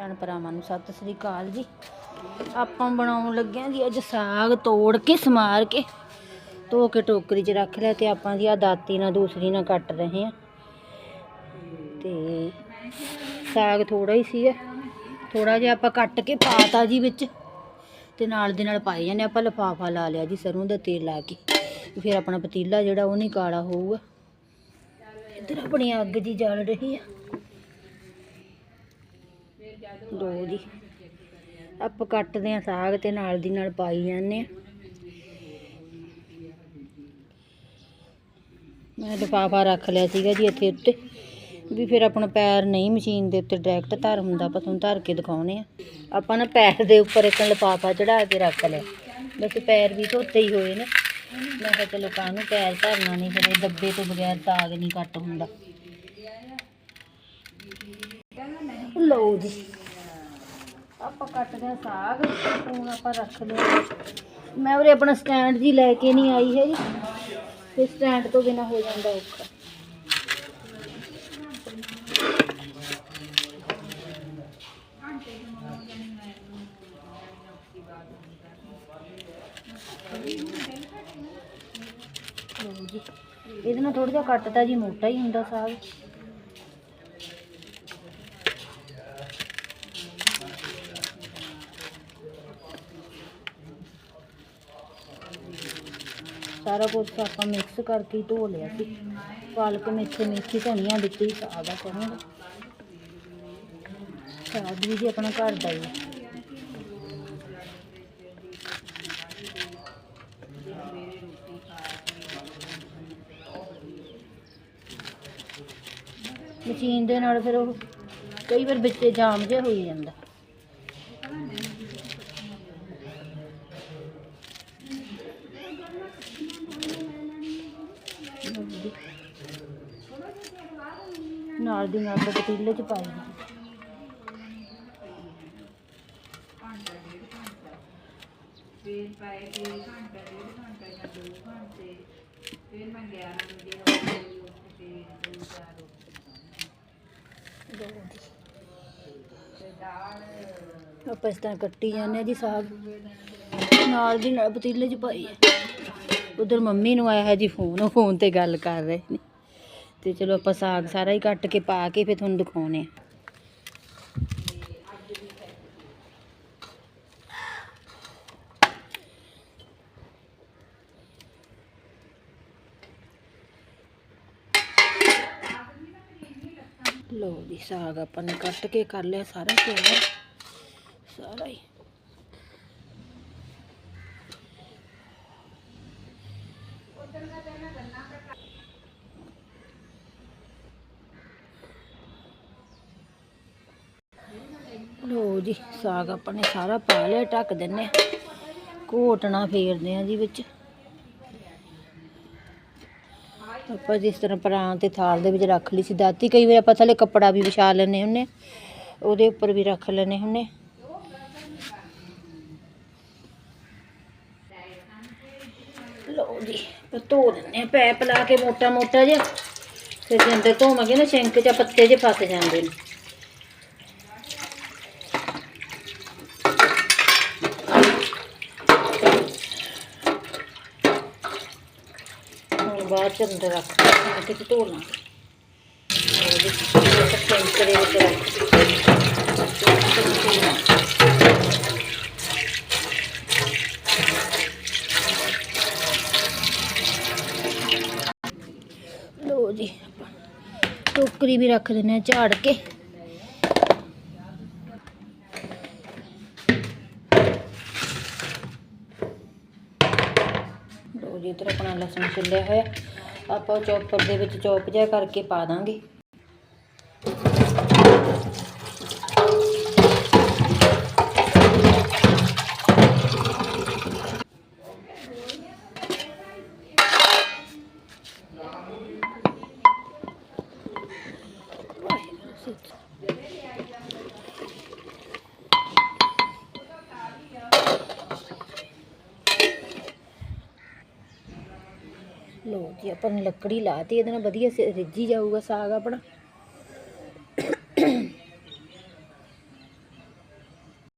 ਭੈਣ ਭਰਾਵਾਂ ਨੂੰ ਸਤਿ ਸ੍ਰੀ ਅਕਾਲ ਜੀ। ਆਪਾਂ ਬਣਾਉਣ ਲੱਗੇ ਆਂ ਜੀ ਅੱਜ ਸਾਗ ਤੋੜ ਕੇ, ਸਮਾਰ ਕੇ, ਧੋ ਕੇ ਟੋਕਰੀ 'ਚ ਰੱਖ ਲਿਆ ਤੇ ਆਪਾਂ ਜੀ ਆ ਦਾਤੀ ਨਾਲ ਦੂਸਰੀ ਨਾਲ ਕੱਟ ਰਹੇ ਆ ਤੇ ਸਾਗ ਥੋੜਾ ਹੀ ਸੀ ਥੋੜਾ ਜਿਹਾ ਆਪਾਂ ਕੱਟ ਕੇ ਪਾਤਾ ਜੀ ਵਿੱਚ ਤੇ ਨਾਲ ਦੇ ਨਾਲ ਪਾਈ ਜਾਂਦੇ ਆਪਾਂ ਲਫਾਫਾ ਲਾ ਲਿਆ ਜੀ ਸਰੋਂ ਦਾ ਤੇਲ ਲਾ ਕੇ। ਫਿਰ ਆਪਣਾ ਪਤੀਲਾ ਜਿਹੜਾ ਉਹ ਨਹੀਂ ਕਾਲਾ ਹੋਊਗਾ। ਇੱਧਰ ਆਪਣੀ ਅੱਗ ਜੀ ਜਲ ਰਹੀ ਆ। ਦੋ ਜੀ। ਆਪਾਂ ਕੱਟਦੇ ਆ ਸਾਗ ਤੇ ਨਾਲ ਦੀ ਨਾਲ ਪਾਈ ਜਾਂਦੇ ਆ ਮੈਂ ਲਿਫਾਫਾ ਰੱਖ ਲਿਆ ਸੀਗਾ ਜੀ ਇੱਥੇ ਉੱਤੇ। ਵੀ ਫਿਰ ਆਪਣਾ ਪੈਰ ਨਹੀਂ ਮਸ਼ੀਨ ਦੇ ਉੱਤੇ ਡਾਇਰੈਕਟ ਧਰ ਹੁੰਦਾ, ਆਪਾਂ ਤੁਹਾਨੂੰ ਧਰ ਕੇ ਦਿਖਾਉਣੇ ਆ। ਆਪਾਂ ਨਾ ਪੈਰ ਦੇ ਉੱਪਰ ਇੱਕ ਲਿਫਾਫਾ ਚੜਾ ਕੇ ਰੱਖ ਲਿਆ। ਵੈਸੇ ਪੈਰ ਵੀ ਧੋਤੇ ਹੀ ਹੋਏ ਨੇ। ਮੈਂ ਕਿਹਾ ਚਲੋ ਕਾਹਨੂੰ ਪੈਰ ਧਰਨਾ ਨਹੀਂ, ਫਿਰ ਇਹ ਡੱਬੇ ਤੋਂ ਬਗੈਰ ਸਾਗ ਨਹੀਂ ਕੱਟ ਹੁੰਦਾ। ਲਓ ਜੀ। ਆਪਾਂ ਕੱਟਦੇ ਆ ਸਾਗ, ਹੁਣ ਆਪਾਂ ਰੱਖ ਲਿਆ ਮੈਂ ਉਰੇ ਆਪਣਾ ਸਟੈਂਡ ਜੀ ਲੈ ਕੇ ਨਹੀਂ ਆਈ ਹੈ ਜੀ ਤੇ ਸਟੈਂਡ ਤੋਂ ਬਿਨਾ ਹੋ ਜਾਂਦਾ ਔਖਾ। ਇਹਦੇ ਨਾਲ ਥੋੜਾ ਜਿਹਾ ਕੱਟਦਾ ਜੀ, ਮੋਟਾ ਹੀ ਹੁੰਦਾ ਸਾਗ। ਸਾਰਾ ਕੁਝ ਆਪਾਂ ਮਿਕਸ ਕਰਕੇ ਧੋ ਲਿਆ ਸੀ। ਪਾਲਕ ਮੇਥੇ ਮੇਥੀ ਧਨੀਆ ਵਿੱਚ ਹੀ ਸਾਗ ਆ ਕਰਾਂਗੇ ਸਾਗ ਵੀ ਜੀ ਆਪਣਾ ਘਰ ਦਾ ਹੀ ਹੈ ਮਸ਼ੀਨ ਦੇ ਨਾਲ ਫਿਰ ਉਹ ਕਈ ਵਾਰ ਵਿੱਚੇ ਜਾਮ ਜਿਹਾ ਹੋਈ ਜਾਂਦਾ। ਨਾਲ ਦੀ ਨਾਲ ਪਤੀਲੇ ਚ ਪਾਈ ਦੀ। ਆਪਾਂ ਇਸ ਤਰ੍ਹਾਂ ਕੱਟੀ ਜਾਂਦੇ ਜੀ ਸਾਗ। ਨਾਲ ਦੀ ਨਾਲ ਪਤੀਲੇ 'ਚ ਪਾਈ ਹੈ। ਉਧਰ ਮੰਮੀ ਨੂੰ ਆਇਆ ਹੈ ਜੀ ਫੋਨ ਉਹ ਫੋਨ ਤੇ ਗੱਲ ਕਰ ਰਹੇ ਨੇ। ਤੇ ਚਲੋ ਆਪਾਂ ਸਾਗ ਸਾਰਾ ਹੀ ਕੱਟ ਕੇ ਪਾ ਕੇ ਫਿਰ ਤੁਹਾਨੂੰ ਦਿਖਾਉਣੇ ਆ ਲਓ ਜੀ, ਸਾਗ ਆਪਾਂ ਨੇ ਕੱਟ ਕੇ ਕਰ ਲਿਆ ਸਾਰਾ ਤਿਆਰ। ਸਾਰਾ ਹੀ। ਲਓ ਜੀ, ਸਾਗ ਆਪਾਂ ਨੇ ਸਾਰਾ ਪਾ ਲਿਆ, ਢੱਕ ਦਿੰਨੇ ਆ ਘੋਟਣਾ ਫੇਰਦੇ ਆ ਜੀ ਵਿੱਚ। ਆਪਾਂ ਜਿਸ ਤਰ੍ਹਾਂ ਪਰਾਂ ਤੇ ਥਾਲ ਦੇ ਵਿੱਚ ਰੱਖ ਲਈ ਸੀ, ਦਾਤੀ ਕਈ ਵਾਰ ਆਪਾਂ ਥੱਲੇ ਕੱਪੜਾ ਵੀ ਵਿਛਾ ਲੈਨੇ ਹੁੰਨੇ ਉਹਦੇ ਉੱਪਰ ਵੀ ਰੱਖ ਲੈਨੇ ਹੁੰਨੇ ਲਓ ਜੀ, ਆਪਾਂ ਧੋ ਦਿੰਨੇ ਆ ਪੈਪ ਲਾ ਕੇ ਮੋਟਾ ਮੋਟਾ ਜਿਹਾ, ਤੇ ਜੇ ਧੋਵਾਂਗੇ ਨਾ, ਸਿੰਕ 'ਚ ਪੱਤੇ ਜੇ ਫਸ ਜਾਂਦੇ ਨੇ। ਹੁਣ ਬਾਅਦ ਚ ਅੰਦਰ ਰੱਖ ਕੇ ਕਿਤੇ ਧੋ ਲਾਂਗੇ ਉਹਦੇ ਸਿੰਕ ਦੇ ਵਿੱਚ ਰੱਖ ਲੋ ਜੀ ਆਪਾਂ ਟੋਕਰੀ ਵੀ ਰੱਖ ਦਿੰਨੇ ਆ ਝਾੜ ਕੇ ਲੋ ਜੀ ਇੱਧਰ ਆਪਣਾ ਲਸਣ ਛਿੱਲਿਆ ਹੋਇਆ ਆਪਾਂ ਉਹ ਚੌਪਰ ਦੇ ਵਿੱਚ ਚੌਪ ਜਿਹਾ ਕਰਕੇ ਪਾ ਦਾਂਗੇ। ਲੋ ਜੀ ਆਪਾਂ ਨੇ ਲੱਕੜੀ ਲਾਤੀ ਇਹਦੇ ਨਾਲ ਵਧੀਆ ਰਿੱਝੀ ਜਾਊਗਾ ਸਾਗ ਆਪਣਾ।